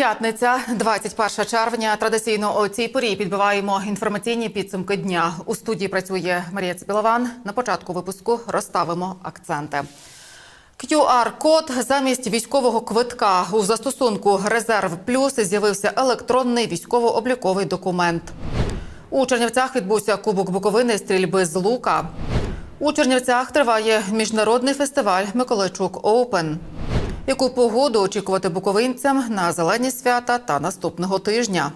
П'ятниця, 21 червня. Традиційно о цій порі підбиваємо інформаційні підсумки дня. У студії працює Марія Цибілован. На початку випуску розставимо акценти. QR-код замість військового квитка у застосунку Резерв Плюс з'явився електронний військово-обліковий документ. У Чернівцях відбувся Кубок Буковини стрільби з лука. У Чернівцях триває міжнародний фестиваль Миколайчук Оупен. Яку погоду очікувати буковинцям на зелені свята та наступного тижня?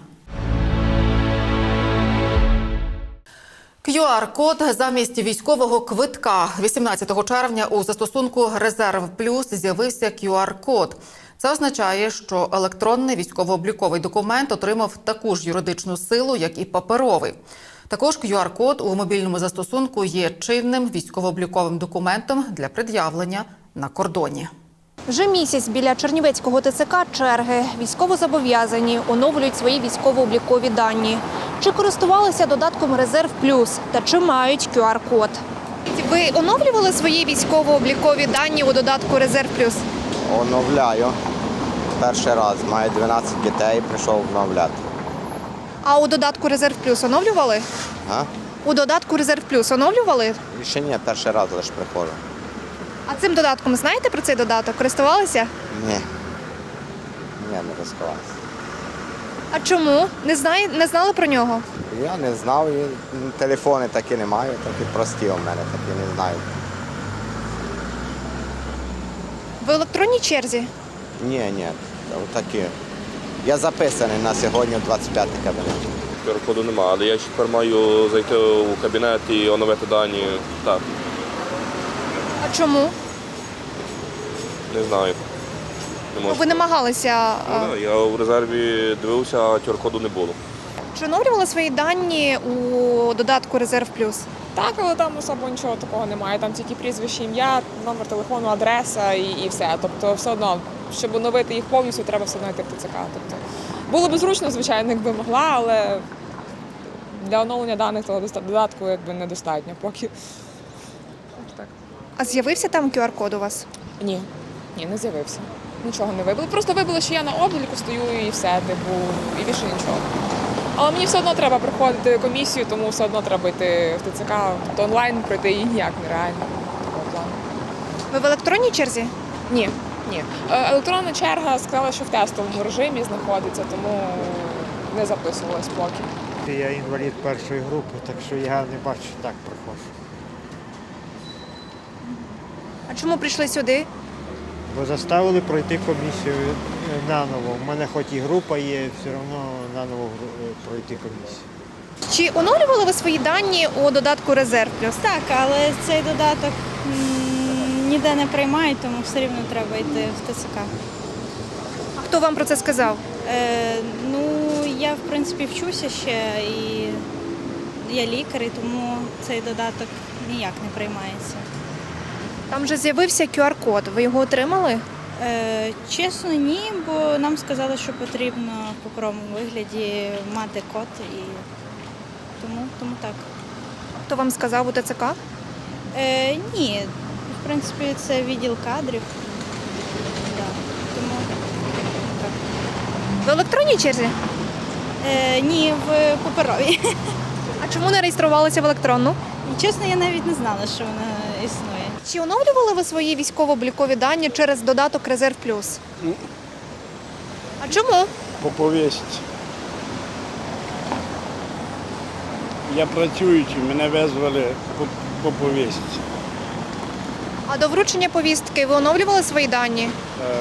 QR-код замість військового квитка 18 червня у застосунку Резерв Плюс з'явився QR-код. Це означає, що електронний військово-обліковий документ отримав таку ж юридичну силу, як і паперовий. Також QR-код у мобільному застосунку є чинним військово-обліковим документом для пред'явлення на кордоні. Вже місяць біля Чернівецького ТЦК черги. Військовозобов'язані оновлюють свої військово-облікові дані. Чи користувалися додатком Резерв Плюс та чи мають QR-код? Ви оновлювали свої військово-облікові дані у додатку Резерв Плюс? Оновляю. Перший раз. Маю 12 дітей, прийшов обновляти. А у додатку Резерв Плюс оновлювали? А? У додатку Резерв Плюс оновлювали? Ще ні, перший раз лише приходжу. А цим додатком знаєте про цей додаток? Користувалися? Ні. Ні, не розкривався. А чому? Не знає, не знали про нього? Я не знав, і телефони такі не маю, такі прості у мене, такі не знаю. В електронній черзі? Ні, ні, такі. Я записаний на сьогодні в 25 кабінет. QR-коду немає, але я ще тепер маю зайти у кабінет і оновити дані. Так, А чому? Не знаю. Не Ну, можу. ви намагалися. Ну, а, да, я у резерві дивився, а QR-коду не було. Чи оновлювали свої дані у додатку Резерв Плюс? Так, але там особо нічого такого немає. Там тільки прізвище, ім'я, номер телефону, адреса і, і все. Тобто, все одно, щоб оновити їх повністю, треба все одно йти в ТЦК. Тобто, було б зручно, звичайно, якби могла, але для оновлення даних того додатку якби недостатньо поки. Так. А з'явився там QR-код у вас? Ні, ні, не з'явився. Нічого не вибило. Просто вибило, що я на обліку стою і все, типу, і більше нічого. Але мені все одно треба проходити комісію, тому все одно треба йти в ТЦК, тобто онлайн пройти і ніяк нереально. Такого плану. Ви в електронній черзі? Ні, ні. Е, Електронна черга сказала, що в тестовому режимі знаходиться, тому не записувалась поки. Я інвалід першої групи, так що я не бачу, так проходжу. А чому прийшли сюди? Бо заставили пройти комісію е, наново. У мене хоч і група є, все одно наново е, пройти комісію. Чи оновлювали ви свої дані у додатку Резерв Плюс? Так, але цей додаток м, ніде не приймають, тому все рівно треба йти в ТЦК. А хто вам про це сказав? Е, ну, я в принципі вчуся ще і я лікар, і тому цей додаток ніяк не приймається. Там вже з'явився QR-код. Ви його отримали? Е, чесно, ні, бо нам сказали, що потрібно в паперовому вигляді мати код і тому, тому так. Хто вам сказав у ТЦК? Е, ні, в принципі, це відділ кадрів. Да, тому так. В електронній черзі? Е, ні, в паперовій. А чому не реєструвалися в електронну? І чесно, я навіть не знала, що вона існує. Чи оновлювали ви свої військово-облікові дані через додаток Резерв Плюс? А чому? по повісті. Я працюючий, мене визвали по, по повісті. А до вручення повістки ви оновлювали свої дані? Е,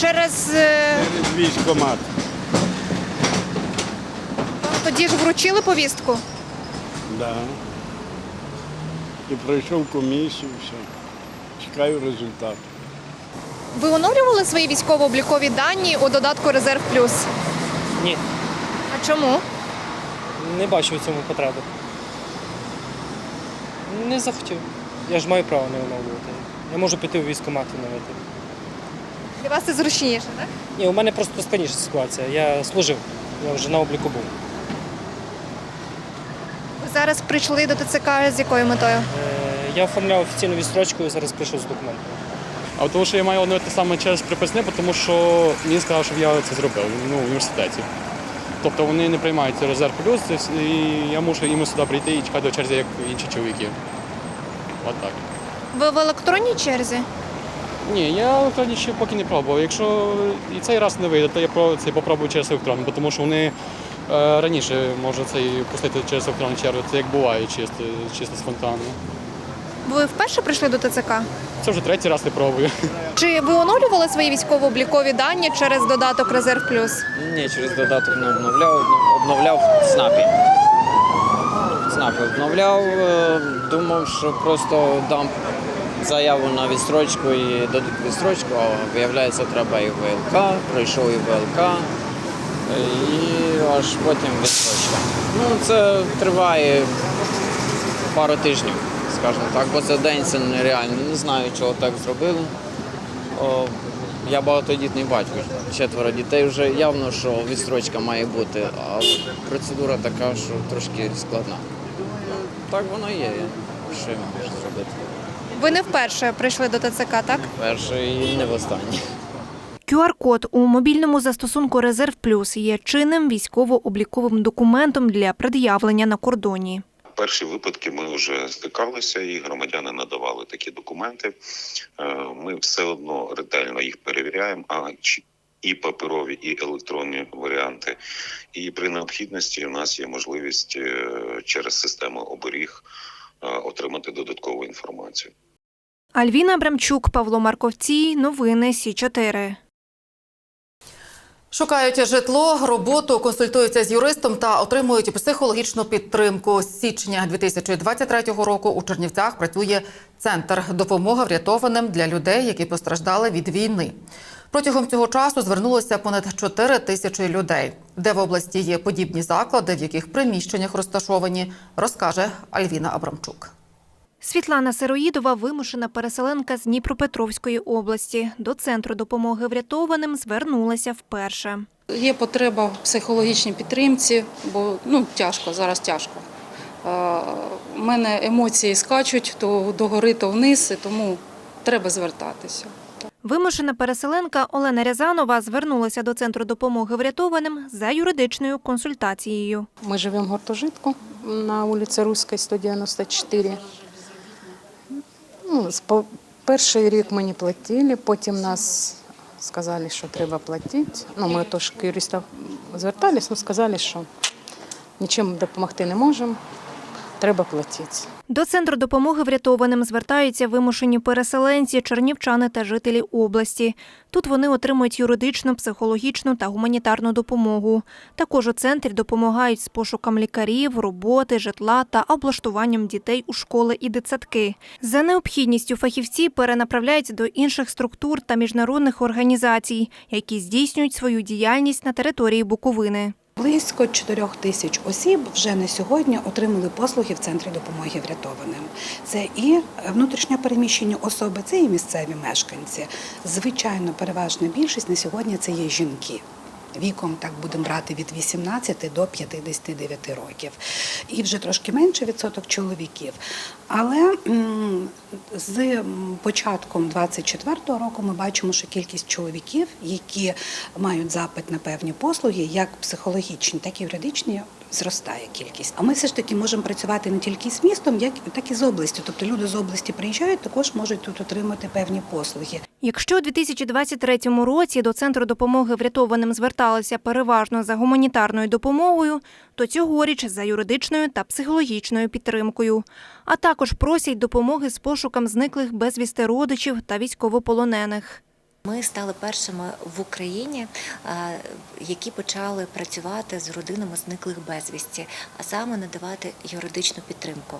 Через е, Через військкомат. вам тоді ж вручили повістку? Да. І пройшов комісію, все. Чекаю результату. Ви оновлювали свої військово-облікові дані у додатку Резерв Плюс? Ні, А чому? не бачу в цьому потреби. Не захотів. Я ж маю право не оновлювати. Я можу піти в військкомат і оновити. Для вас це зручніше, так? Ні, у мене просто складніша ситуація. Я служив, я вже на обліку був. Зараз прийшли до ТЦК з якою метою? Е, Я оформляв офіційну відстрочку і зараз прийшов з документами. А тому, що я маю оновити саме через приписне, тому що мені сказали, щоб я це зробив ну, в університеті. Тобто вони не приймають резерв плюс, і я мушу їм сюди прийти і чекати до черзі, як інші чоловіки. От так. Ви в електронній черзі? Ні, я електронні ще поки не пробував. Якщо і цей раз не вийде, то я про це попробую через електронну, тому що вони е, раніше можуть цей пустити через електронну чергу. Це як буває чисто, чисто спонтанно. Ви вперше прийшли до ТЦК? Це вже третій раз не пробую. Чи ви оновлювали свої військово-облікові дані через додаток Резерв Плюс? Ні, через додаток не обновляв, обновляв в ЦНАПі. В ЦНАПі обновляв, е, думав, що просто дам заяву на відстрочку і дадуть відстрочку, а виявляється, треба і ВЛК, пройшов і ВЛК, і аж потім відстрочка. Ну, це триває пару тижнів, скажімо так, бо за день це нереально. Не знаю, чого так зробили. О, я багатодітний батько, четверо дітей вже явно, що відстрочка має бути, а процедура така, що трошки складна. Ну, Так воно є. Що я можу зробити? Ви не вперше прийшли до ТЦК, так? Перше і не в останнє. QR-код у мобільному застосунку Резерв Плюс є чинним військово-обліковим документом для пред'явлення на кордоні. Перші випадки ми вже стикалися, і громадяни надавали такі документи. Е, Ми все одно ретельно їх перевіряємо. А і паперові, і електронні варіанти. І при необхідності у нас є можливість е, через систему оберіг е, отримати додаткову інформацію. Альвіна Абрамчук, Павло Марковцій. Новини Сі 4 Шукають житло, роботу, консультуються з юристом та отримують психологічну підтримку. З січня 2023 року у Чернівцях працює центр допомоги врятованим для людей, які постраждали від війни. Протягом цього часу звернулося понад 4 тисячі людей. Де в області є подібні заклади, в яких приміщеннях розташовані, розкаже Альвіна Абрамчук. Світлана Сироїдова вимушена переселенка з Дніпропетровської області. До центру допомоги врятованим звернулася вперше. Є потреба в психологічній підтримці, бо ну тяжко, зараз тяжко. У мене емоції скачуть то догори, то вниз, і тому треба звертатися. Вимушена переселенка Олена Рязанова звернулася до центру допомоги врятованим за юридичною консультацією. Ми живемо в гуртожитку на вулиці Руській, 194. Ну, перший рік ми не платили, потім нас сказали, що треба платити. Ну, ми теж к юристам зверталися, але сказали, що нічим допомогти не можемо, треба платити. До центру допомоги врятованим звертаються вимушені переселенці, чернівчани та жителі області. Тут вони отримують юридичну, психологічну та гуманітарну допомогу. Також у центрі допомагають з пошуком лікарів, роботи, житла та облаштуванням дітей у школи і дитсадки. За необхідністю фахівці перенаправляють до інших структур та міжнародних організацій, які здійснюють свою діяльність на території Буковини. Близько 4 тисяч осіб вже на сьогодні отримали послуги в центрі допомоги врятованим. Це і внутрішньо переміщені особи, це і місцеві мешканці. Звичайно, переважна більшість на сьогодні це є жінки. Віком так будемо брати від 18 до 59 років. І вже трошки менше відсоток чоловіків. Але з початком 24-го року ми бачимо, що кількість чоловіків, які мають запит на певні послуги, як психологічні, так і юридичні, зростає кількість. А ми все ж таки можемо працювати не тільки з містом, як так і з областю. Тобто люди з області приїжджають, також можуть тут отримати певні послуги. Якщо у 2023 році до центру допомоги врятованим зверталися переважно за гуманітарною допомогою, то цьогоріч за юридичною та психологічною підтримкою. А також просять допомоги з пошуком зниклих безвісти родичів та військовополонених. Ми стали першими в Україні, е, які почали працювати з родинами зниклих безвісті, а саме надавати юридичну підтримку.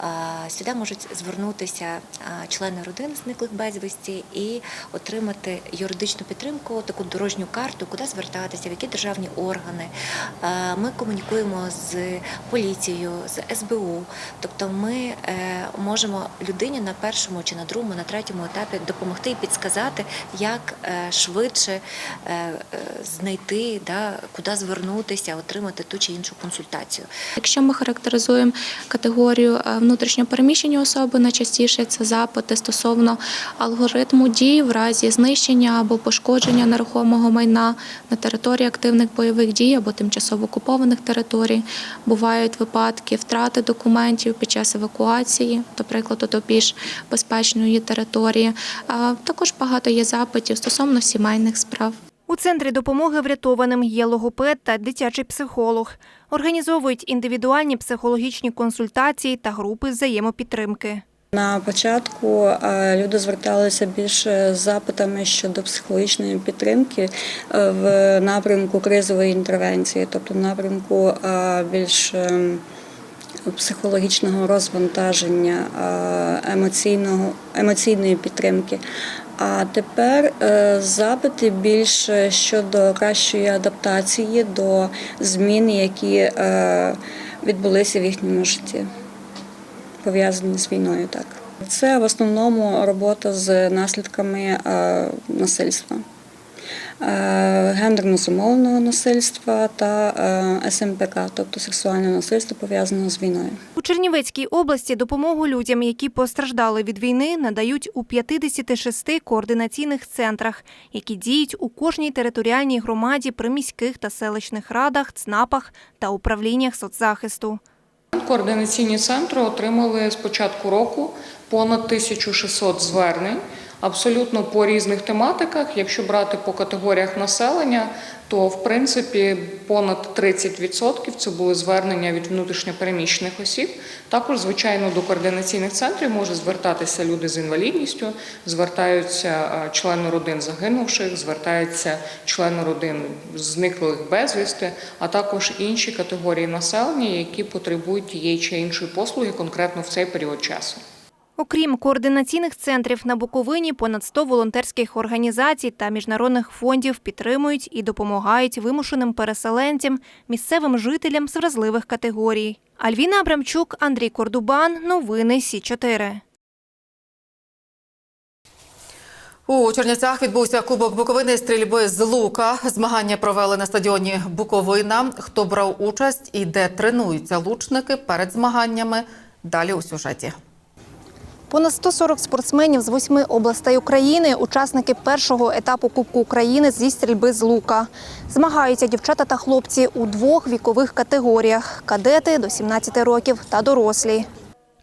Е, Сюди можуть звернутися е, члени родин зниклих безвісті і отримати юридичну підтримку, таку дорожню карту, куди звертатися, в які державні органи. Ми комунікуємо з поліцією, з СБУ. Тобто ми можемо людині на першому чи на другому, на третьому етапі допомогти і підсказати, як е, швидше е, е, знайти, да, куди звернутися, отримати ту чи іншу консультацію. Якщо ми характеризуємо категорію внутрішньопереміщені особи, найчастіше це запити стосовно алгоритму дій в разі знищення або пошкодження нерухомого майна на території активних бойових дій або тимчасово окупованих територій. Бувають випадки втрати документів під час евакуації, до прикладу, до більш безпечної території. Також багато є запитів стосовно сімейних справ. У центрі допомоги врятованим є логопед та дитячий психолог. Організовують індивідуальні психологічні консультації та групи взаємопідтримки. На початку е, люди зверталися більше з запитами щодо психологічної підтримки е, в напрямку кризової інтервенції, тобто в напрямку е, більш ем, психологічного розвантаження, емоційного, емоційної підтримки. А тепер е, запити більше щодо кращої адаптації до змін, які е, відбулися в їхньому житті пов'язані з війною. Так це в основному робота з наслідками е, насильства, гендерно зумовленого насильства та е, СМПК, тобто сексуальне насильство пов'язане з війною. У Чернівецькій області допомогу людям, які постраждали від війни, надають у 56 координаційних центрах, які діють у кожній територіальній громаді при міських та селищних радах, ЦНАПах та управліннях соцзахисту. Координаційні центри отримали з початку року понад 1600 звернень, абсолютно по різних тематиках. Якщо брати по категоріях населення, то в принципі понад 30% це були звернення від внутрішньопереміщених осіб. Також, звичайно, до координаційних центрів можуть звертатися люди з інвалідністю, звертаються члени родин загинувших, звертаються члени родин зниклих безвісти, а також інші категорії населення, які потребують тієї чи іншої послуги конкретно в цей період часу. Окрім координаційних центрів на Буковині, понад 100 волонтерських організацій та міжнародних фондів підтримують і допомагають вимушеним переселенцям, місцевим жителям з вразливих категорій. Альвіна Абрамчук, Андрій Кордубан. Новини Сі 4 У Чернівцях відбувся Кубок Буковини стрільби з лука. Змагання провели на стадіоні Буковина. Хто брав участь і де тренуються лучники перед змаганнями? Далі у сюжеті. Понад 140 спортсменів з восьми областей України – учасники першого етапу Кубку України зі стрільби з лука. Змагаються дівчата та хлопці у двох вікових категоріях – кадети до 17 років та дорослі.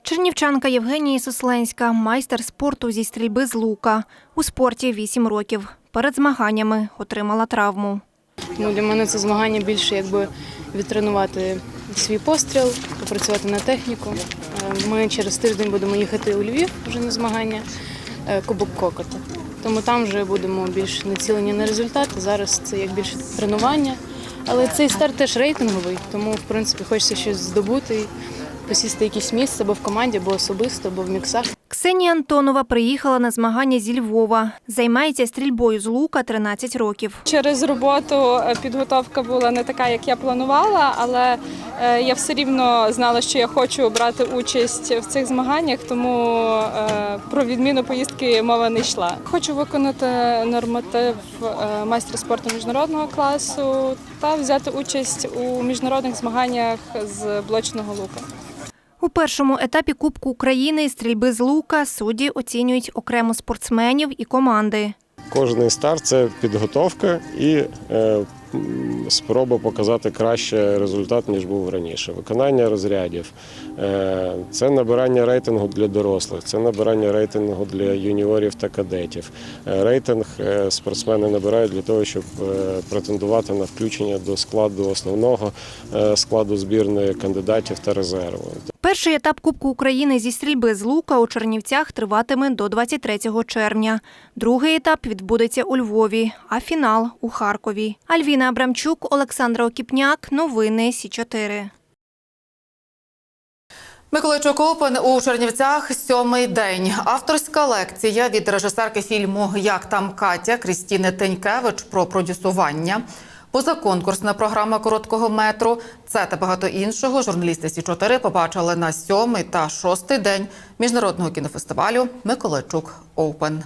Чернівчанка Євгенія Сусленська – майстер спорту зі стрільби з лука. У спорті 8 років. Перед змаганнями отримала травму. Ну, для мене це змагання більше якби відтренувати свій постріл, попрацювати на техніку. Е, Ми через тиждень будемо їхати у Львів вже на змагання е, Кубок Кокота. Тому там вже будемо більш націлені на результат. Зараз це як більше тренування. Але цей старт теж рейтинговий, тому в принципі хочеться щось здобути, посісти якесь місце або в команді, або особисто, або в міксах. Ксенія Антонова приїхала на змагання зі Львова. Займається стрільбою з лука 13 років. Через роботу е, підготовка була не така, як я планувала, але е, я все рівно знала, що я хочу брати участь в цих змаганнях, тому е, про відміну поїздки мова не йшла. Хочу виконати норматив майстра спорту міжнародного класу та взяти участь у міжнародних змаганнях з блочного лука. У першому етапі Кубку України стрільби з лука судді оцінюють окремо спортсменів і команди. Кожний старт це підготовка і е, спроба показати краще результат, ніж був раніше. Виконання розрядів, е, це набирання рейтингу для дорослих, це набирання рейтингу для юніорів та кадетів. Е, рейтинг е, спортсмени набирають для того, щоб претендувати на включення до складу основного складу збірної кандидатів та резерву. Перший етап Кубку України зі стрільби з лука у Чернівцях триватиме до 23 червня. Другий етап відбудеться у Львові, а фінал у Харкові. Альвіна Абрамчук, Олександра Окіпняк. Новини Сі 4 Миколайчук Опен у Чернівцях сьомий день. Авторська лекція від режисерки фільму Як там Катя Крістіни Тенькевич про продюсування. Позаконкурсна програма короткого метру. Це та багато іншого. Журналісти Сі 4 побачили на сьомий та шостий день міжнародного кінофестивалю Миколайчук Оупен.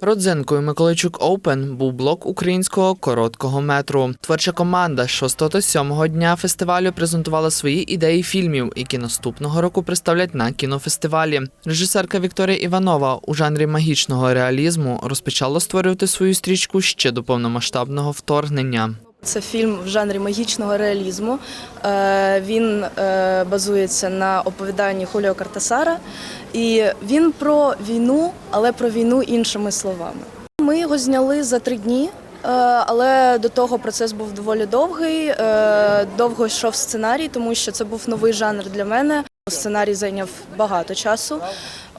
Родзинкою Миколайчук Оупен був блок українського короткого метру. Творча команда 6 та 7 дня фестивалю презентувала свої ідеї фільмів, які наступного року представлять на кінофестивалі. Режисерка Вікторія Іванова у жанрі магічного реалізму розпочала створювати свою стрічку ще до повномасштабного вторгнення. Це фільм в жанрі магічного реалізму. Е, Він е, базується на оповіданні Хуліо Картасара, і він про війну, але про війну іншими словами. Ми його зняли за три дні. е, Але до того процес був доволі довгий. Довго йшов сценарій, тому що це був новий жанр для мене. Сценарій зайняв багато часу.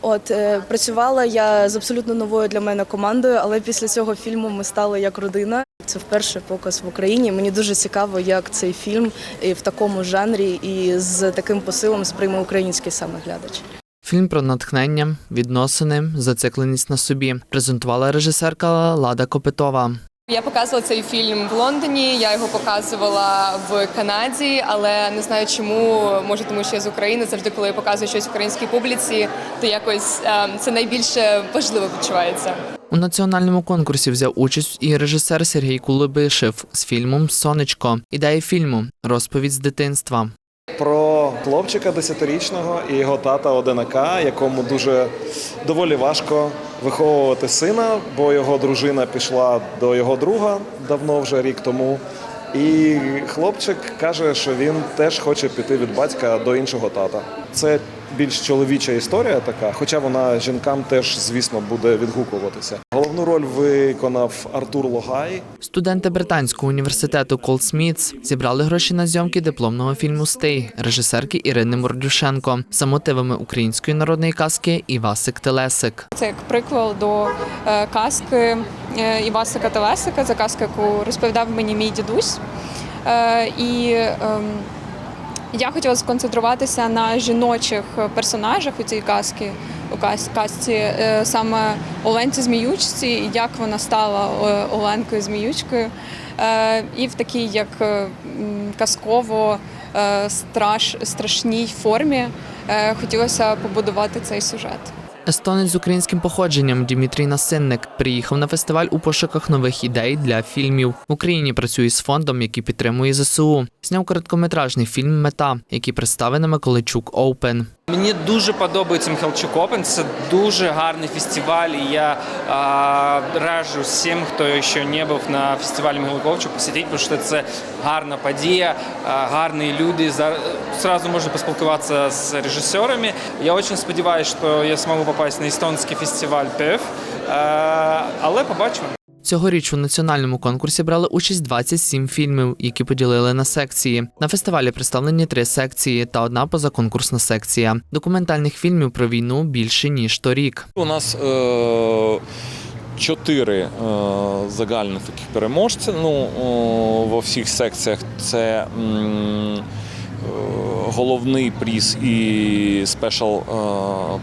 От е, працювала я з абсолютно новою для мене командою, але після цього фільму ми стали як родина. Це вперше показ в Україні. Мені дуже цікаво, як цей фільм в такому жанрі і з таким посилом сприйме український саме глядач. Фільм про натхнення, відносини, зацикленість на собі презентувала режисерка Лада Копитова. Я показувала цей фільм в Лондоні. Я його показувала в Канаді, але не знаю чому. Може, тому що я з України. Завжди, коли я показую щось українській публіці, то якось ем, це найбільше важливо відчувається. У національному конкурсі взяв участь і режисер Сергій Кулебишев з фільмом Сонечко. Ідея фільму розповідь з дитинства. Про хлопчика десятирічного і його тата одинака, якому дуже доволі важко виховувати сина, бо його дружина пішла до його друга давно вже рік тому. І хлопчик каже, що він теж хоче піти від батька до іншого тата. Це більш чоловіча історія така, хоча вона жінкам теж, звісно, буде відгукуватися. Головну роль виконав Артур Логай. Студенти британського університету Кол Смітс зібрали гроші на зйомки дипломного фільму Стей режисерки Ірини Мордюшенко за мотивами української народної казки Івасик Телесик. Це як приквел до е, казки е, Івасика Телесика, це казка, яку розповідав мені мій дідусь. Е, і ем, я хотіла сконцентруватися на жіночих персонажах у цій казці, у казці, е, саме Оленці Зміючці, як вона стала е, Оленкою Зміючкою. Е, і в такій як е, казково е, страш, страшній формі е, хотілося побудувати цей сюжет. Естонець з українським походженням Дмитрій Насинник приїхав на фестиваль у пошуках нових ідей для фільмів. В Україні працює з фондом, який підтримує ЗСУ. Зняв короткометражний фільм Мета, який представив на Миколайчук Оупен. Мені дуже подобається Михайлчук Опен. Це дуже гарний фестиваль. І я а, раджу всім, хто ще не був на фестивалі Михайлковичу, посетити, тому що це гарна подія, гарні люди. Сразу можна поспілкуватися з режисерами. Я дуже сподіваюся, що я зможу попасть на естонський фестиваль ПЕФ, але побачимо. Цьогоріч у національному конкурсі брали участь 27 фільмів, які поділили на секції. На фестивалі представлені три секції та одна позаконкурсна секція. Документальних фільмів про війну більше ніж торік. У нас е, чотири е, загальних таких переможця. Ну, о, во всіх секціях це м, е, головний приз і спешл е,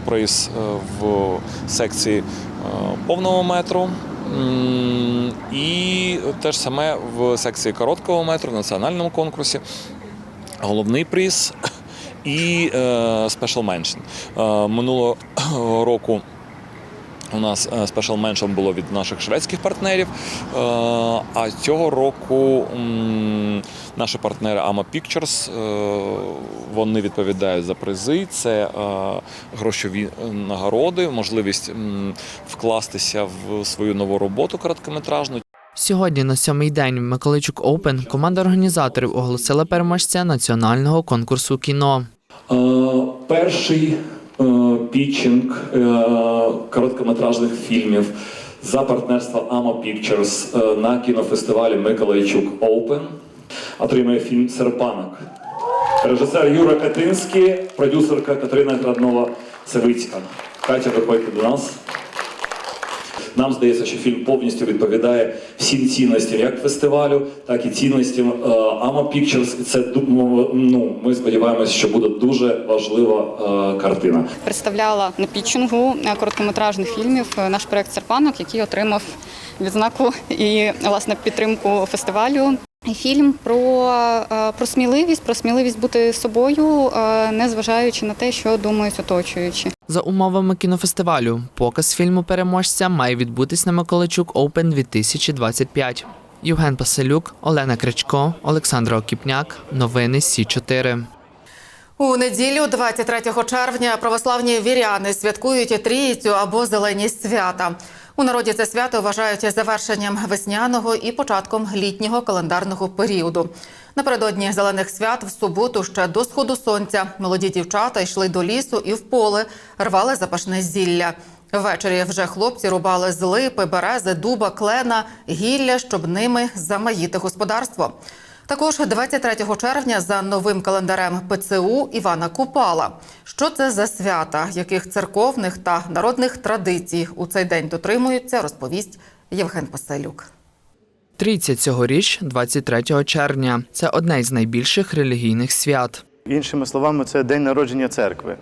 приз е, в секції е, повного метру. І те ж саме в секції короткого метру в національному конкурсі. Головний приз і е, спешл меншин. Е, Минулого року у нас е, спешл меншин було від наших шведських партнерів. Е, А цього року наші партнери AMA Pictures, е, вони відповідають за призи. Це грошові нагороди, можливість вкластися в свою нову роботу короткометражну. Сьогодні, на сьомий день в Миколайчук Оупен, команда організаторів оголосила переможця національного конкурсу кіно. Перший пітчинг е, короткометражних фільмів за партнерства AMA Pictures е, на кінофестивалі Миколайчук Open отримує фільм Серпанок. Режисер Юра Катинський, продюсерка Катерина Граднова Савицька. Катя, виходьте до нас. Нам здається, що фільм повністю відповідає всім цінностям як фестивалю, так і цінностям Ама AMA Pictures. Це ну, ми сподіваємося, що буде дуже важлива е, картина. представляла на пітчингу е, короткометражних фільмів е, наш проект Серпанок, який отримав відзнаку і власне підтримку фестивалю. Фільм про, е, про сміливість, про сміливість бути собою, е, не зважаючи на те, що думають оточуючі. За умовами кінофестивалю, показ фільму переможця має відбутись на Миколайчук Open 2025. Євген Паселюк, Олена Кричко, Олександра Окіпняк. Новини Сі 4 У неділю, 23 червня, православні віряни святкують трійцю або зелені свята. У народі це свято вважають завершенням весняного і початком літнього календарного періоду. Напередодні зелених свят в суботу ще до сходу сонця молоді дівчата йшли до лісу і в поле, рвали запашне зілля. Ввечері вже хлопці рубали з липи, берези, дуба, клена, гілля, щоб ними замаїти господарство. Також 23 червня за новим календарем ПЦУ Івана Купала. Що це за свята, яких церковних та народних традицій у цей день дотримуються, розповість Євген Паселюк. Трійця цьогоріч, 23 червня. Це одне з найбільших релігійних свят. Іншими словами, це день народження церкви.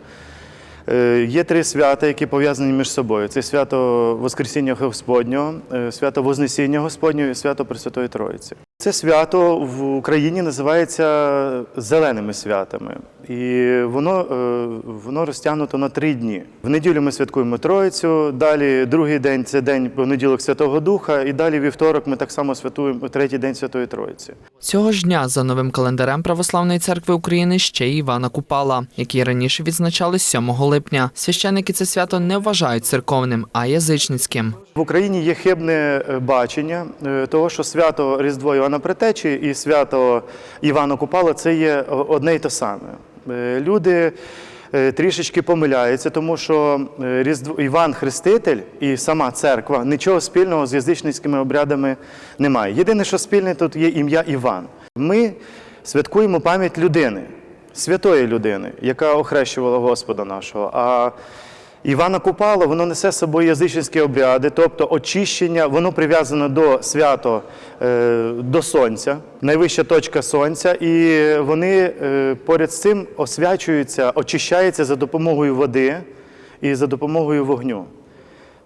Е, Є три свята, які пов'язані між собою: це свято Воскресіння Господнього, е, свято Вознесіння Господнього і свято Пресвятої Троїці. Це свято в Україні називається зеленими святами, і воно, е, воно розтягнуто на три дні. В неділю ми святкуємо Троїцю, далі другий день це день понеділок Святого Духа, і далі вівторок ми так само святуємо третій день Святої Троїці. Цього ж дня за новим календарем Православної церкви України ще й Івана Купала, який раніше відзначали 7 липня. Священники це свято не вважають церковним, а язичницьким. В Україні є хибне е, бачення е, того, що свято Різдво Івана Претечі і свято Івана Купала це є одне й те саме. Е, Люди е, трішечки помиляються, тому що е, Різдво Іван Хреститель і сама церква нічого спільного з язичницькими обрядами немає. Єдине, що спільне тут є ім'я Іван. Ми святкуємо пам'ять людини, святої людини, яка охрещувала Господа нашого. А Івана Купала, воно несе з собою язичницькі обряди, тобто очищення, воно прив'язано до свято е, до сонця, найвища точка сонця, і вони е, поряд з цим освячуються, очищаються за допомогою води і за допомогою вогню.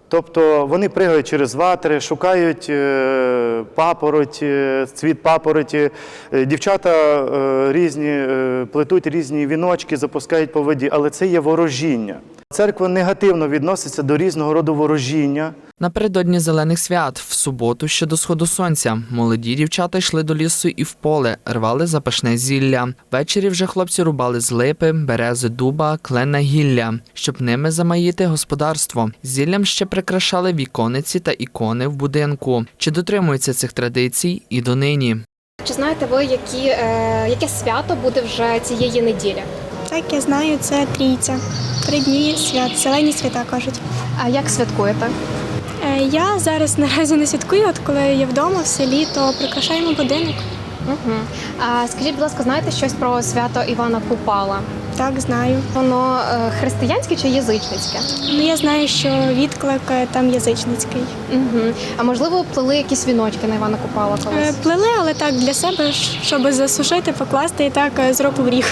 Тобто вони пригають через ватри, шукають е, папороть, е, цвіт папороті. Дівчата різні плетуть різні віночки, запускають по воді, але це є ворожіння. Церква негативно відноситься до різного роду ворожіння. Напередодні зелених свят, в суботу ще до сходу сонця, молоді дівчата йшли до лісу і в поле, рвали запашне зілля. Ввечері вже хлопці рубали з липи, берези, дуба, клена гілля, щоб ними замаїти господарство. Зіллям ще прикрашали вікониці та ікони в будинку. Чи дотримуються цих традицій і донині? Чи знаєте ви, які, е, яке свято буде вже цієї неділі? Так, я знаю, це трійця. Три дні свят, зелені свята кажуть. А як святкуєте? Е, Я зараз наразі не святкую, от коли я вдома в селі, то прикрашаємо будинок. Угу. А скажіть, будь ласка, знаєте щось про свято Івана Купала? Так, знаю. Воно е, християнське чи язичницьке? Ну, я знаю, що відклик е, там язичницький. Угу. А можливо, плели якісь віночки на Івана Купала Е, колись? Плели, але так для себе, щоб засушити, покласти і так е, з року в ріг.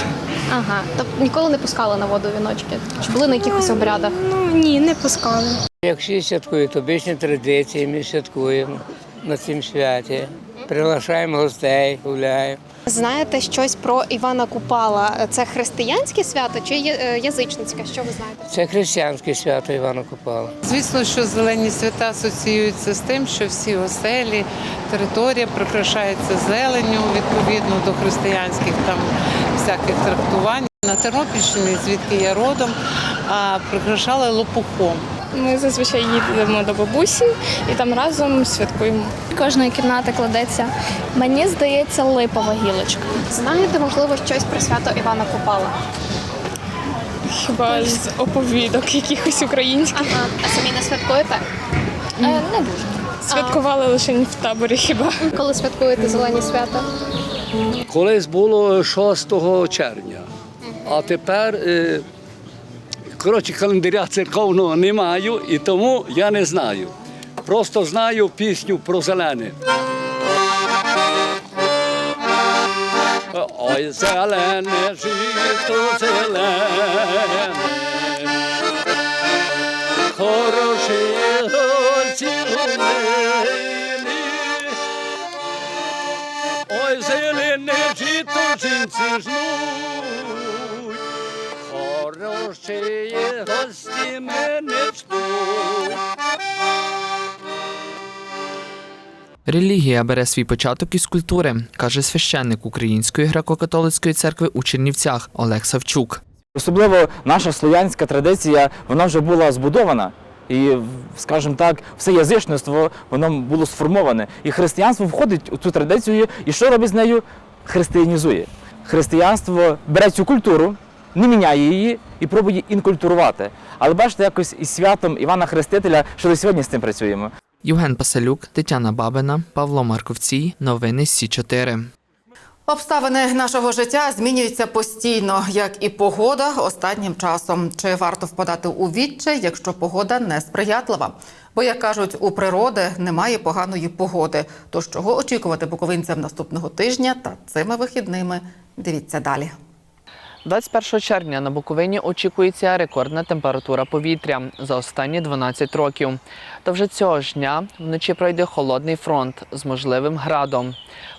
Ага, тобто ніколи не пускали на воду віночки? Чи були на якихось обрядах? Ну ні, не пускали. Якщо святкують обичні традиції, ми святкуємо на цім святі. Приглашаємо гостей, гуляємо. Знаєте щось про Івана Купала? Це християнське свято чи е, язичницьке? Що ви знаєте? Це християнське свято Івана Купала. Звісно, що зелені свята асоціюються з тим, що всі оселі, територія прикрашається зеленню відповідно до християнських там всяких трактувань. На Тернопільщині, звідки я родом, а прикрашали лопухом. Ми зазвичай їдемо до бабусі і там разом святкуємо. Кожної кімнати кладеться. Мені здається, липова гілочка. Знаєте, можливо, щось про свято Івана Купала? Хіба з оповідок якихось українських. Ага. А самі не святкуєте? Е, не дуже. Святкували лише в таборі хіба. Коли святкуєте зелені свята? Колись було 6 червня, а тепер е, коротше, календаря церковного не маю і тому я не знаю. Просто знаю пісню про зелене. Ой, зелене жито зелене, хороші зелені. Ой, зелене жито жінці жнуть, Хороші гості мене. Релігія бере свій початок із культури, каже священник Української греко-католицької церкви у Чернівцях Олег Савчук. Особливо наша слов'янська традиція, вона вже була збудована. І, скажімо так, все язичництво воно було сформоване. І християнство входить у цю традицію, і що робить з нею? Християнізує. Християнство бере цю культуру, не міняє її і пробує інкультурувати. Але бачите, якось із святом Івана Хрестителя, що до сьогодні з цим працюємо. Євген Паселюк, Тетяна Бабина, Павло Марковцій. Новини Сі 4 Обставини нашого життя змінюються постійно, як і погода останнім часом. Чи варто впадати у відчай, якщо погода несприятлива? Бо, як кажуть, у природи немає поганої погоди. Тож чого очікувати буковинцям наступного тижня та цими вихідними? Дивіться далі. 21 червня на Буковині очікується рекордна температура повітря за останні 12 років. Та вже цього ж дня вночі пройде холодний фронт з можливим градом.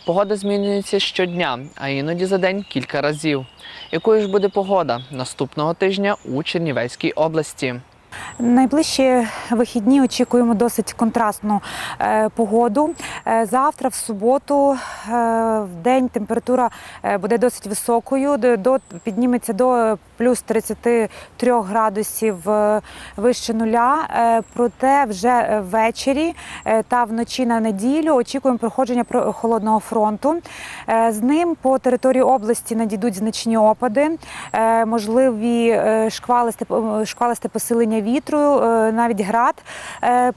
Погода змінюється щодня, а іноді за день кілька разів. Якою ж буде погода наступного тижня у Чернівецькій області? Найближчі вихідні очікуємо досить контрастну е, погоду. Е, завтра, в суботу, е, в день температура буде досить високою, до, підніметься до плюс 33 градусів вище нуля. Проте вже ввечері та вночі на неділю очікуємо проходження про- холодного фронту. З ним по території області надійдуть значні опади, можливі е, шквалисте, е, вітру, е, навіть град. Е,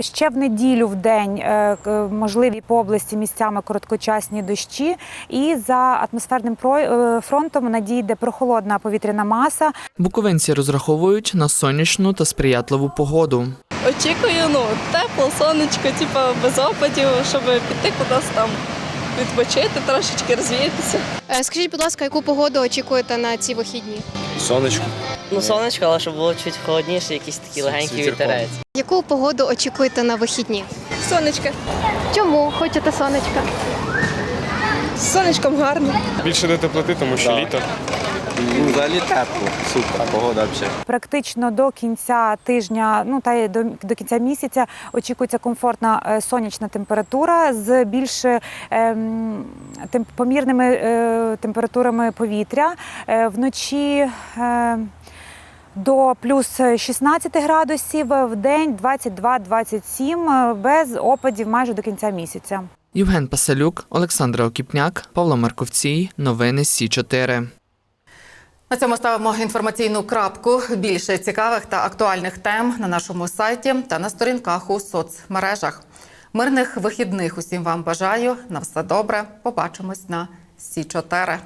Ще в неділю в день е, можливі по області місцями короткочасні дощі. І за атмосферним про- фронтом надійде прохолодна повітряна маса. Буковинці розраховують на сонячну та сприятливу погоду. Очікую, ну, тепло, сонечко, типу, без опадів, щоб піти кудись там відпочити, трошечки розвіятися. Скажіть, будь ласка, яку погоду очікуєте на ці вихідні? Сонечко. Ну, сонечко, але щоб було чуть холодніше, якийсь такий легенький вітерком. вітерець. Яку погоду очікуєте на вихідні? Сонечко. Чому хочете сонечка? З сонечком гарно. Більше не теплоти, тому що літо. Ну, взагалі тепло, супер, погода взагалі. Практично до кінця тижня, ну та й до, до кінця місяця очікується комфортна е, сонячна температура з більш ем, тем, помірними е, температурами повітря. Е, вночі е, до плюс 16 градусів, в день 22-27, е, без опадів майже до кінця місяця. Євген Паселюк, Олександра Окіпняк, Павло Марковцій. Новини Сі 4 На цьому ставимо інформаційну крапку. Більше цікавих та актуальних тем на нашому сайті та на сторінках у соцмережах. Мирних вихідних усім вам бажаю. На все добре. Побачимось на Сі 4